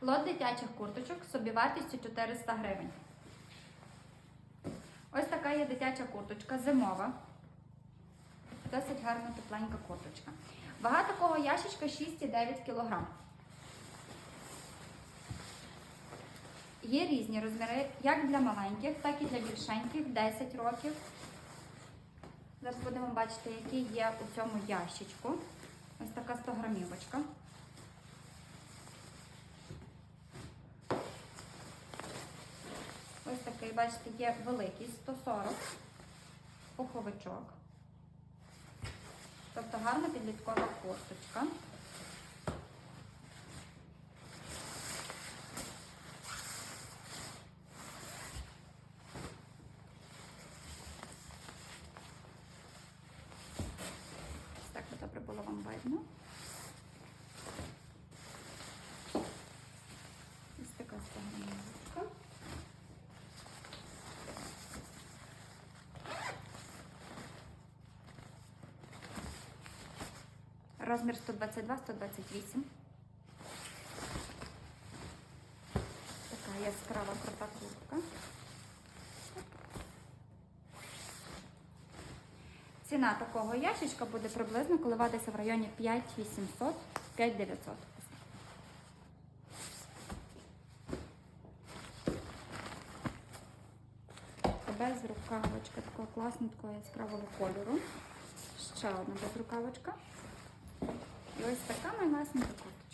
Лот дитячих курточок собівартістю 400 гривень. Ось така є дитяча курточка, зимова. Досить гарна тепленька курточка. Вага такого ящичка 6,9 кг. Є різні розміри, як для маленьких, так і для більшеньких, 10 років. Зараз будемо бачити, які є у цьому ящичку. Ось така 100 грамівочка. Такий, бачите, є великий 140 пуховичок. Тобто гарна підліткова курточка. Ось Так, добре було вам видно. Ось така стагнівочка. Розмір 122-128. Така яскрава крута куртка. Ціна такого ящичка буде приблизно коливатися в районі 5800 5900. Без рукавочка такого класного такого яскравого кольору. Ще одна безрукавочка. І ось така найвласна куртка.